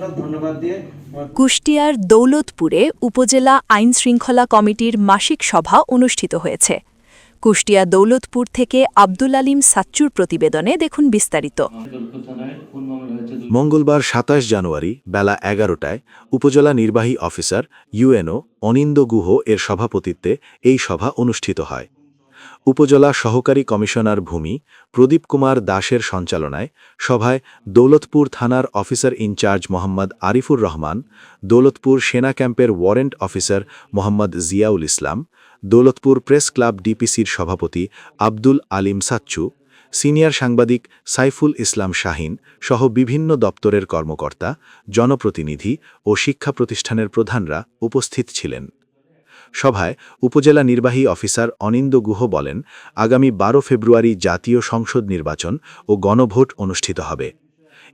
ধন্যবাদ ধন্যবাদ দিয়ে কুষ্টিয়ার দৌলতপুরে উপজেলা আইন শৃঙ্খলা কমিটির মাসিক সভা অনুষ্ঠিত হয়েছে। কুষ্টিয়া দৌলতপুর থেকে আব্দুল আলিম সাচ্চুর প্রতিবেদনে দেখুন বিস্তারিত। মঙ্গলবার সাতাশ জানুয়ারি বেলা এগারোটায় উপজেলা নির্বাহী অফিসার ইউএনও অনিন্দ গুহ এর সভাপতিত্বে এই সভা অনুষ্ঠিত হয়। উপজেলা সহকারী কমিশনার ভূমি প্রদীপ কুমার দাসের সঞ্চালনায় সভায় দৌলতপুর থানার officer in charge Mohammad Arifur Rahman, Daulatpur সেনা ক্যাম্পের warrant officer Mohammad Ziaul Islam, Daulatpur press club ডিপিসির সভাপতি আব্দুল আলিম সাচ্চু, সিনিয়র সাংবাদিক সাইফুল ইসলাম শাহিন সহ বিভিন্ন দপ্তরের কর্মকর্তা, জনপ্রতিনিধি ও শিক্ষা প্রতিষ্ঠানের প্রধানরা উপস্থিত ছিলেন। সভায় উপজেলা নির্বাহী অফিসার অনিন্দ গুহ বলেন, আগামী বারো ফেব্রুয়ারি জাতীয় সংসদ নির্বাচন ও গণভোট অনুষ্ঠিত হবে।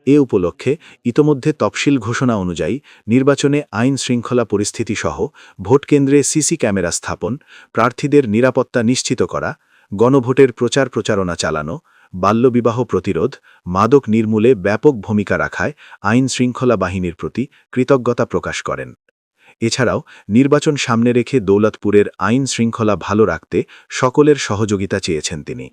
এ উপলক্ষে ইতোমধ্যে তফসিল ঘোষণা অনুযায়ী নির্বাচনে আইন শৃঙ্খলা পরিস্থিতি সহ ভোটকেন্দ্রে সিসি ক্যামেরা স্থাপন, প্রার্থীদের নিরাপত্তা নিশ্চিত করা, গণভোটের প্রচার প্রচারণা চালানো, বাল্যবিবাহ প্রতিরোধ, মাদক নির্মূলে ব্যাপক ভূমিকা রাখায় আইন শৃঙ্খলা বাহিনীর প্রতি কৃতজ্ঞতা প্রকাশ করেন। এছাড়াও নির্বাচন সামনে রেখে দৌলতপুরের আইন শৃঙ্খলা ভালো রাখতে সকলের সহযোগিতা চেয়েছেন তিনি।